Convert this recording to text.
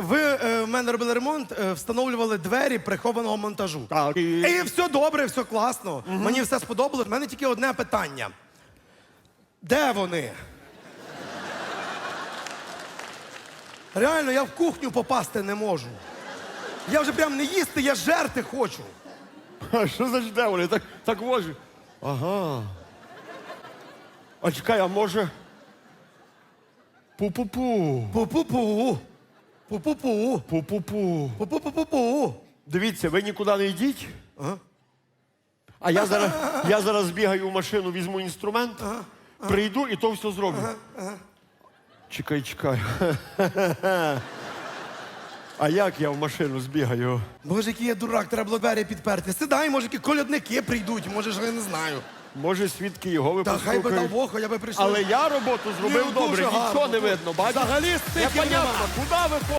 Ви е, в мене робили ремонт, е, встановлювали двері прихованого монтажу. Так, і- все добре, все класно. Мені все сподобалось. У мене тільки одне питання. Де вони? Реально, я в кухню попасти не можу. Я вже прям не їсти, я жерти хочу. А що значить де вони? Так, так вожу. Ага. А чекай, а може. Пу-пу-пу. Пу-пу-пу. Пу-пу-пу. Пу-пу-пу. Пу-пу-пу-пу. Дивіться, ви нікуди не йдіть. А я зараз, я зараз збігаю в машину, візьму інструмент, прийду і то все зроблю. Чекай, чекай. А як я в машину збігаю? Боже, який я дурак, треба було двері підперти. Сідай, може, які колядники прийдуть, може, ж я не знаю. Може, свідки Єгови Та хай би дав? Бог, я би прийшов. Але я роботу зробив Ні, добре, дуже нічого гарно. не видно. Бачиш? Взагалі стиків Непонятно, нема. куди ви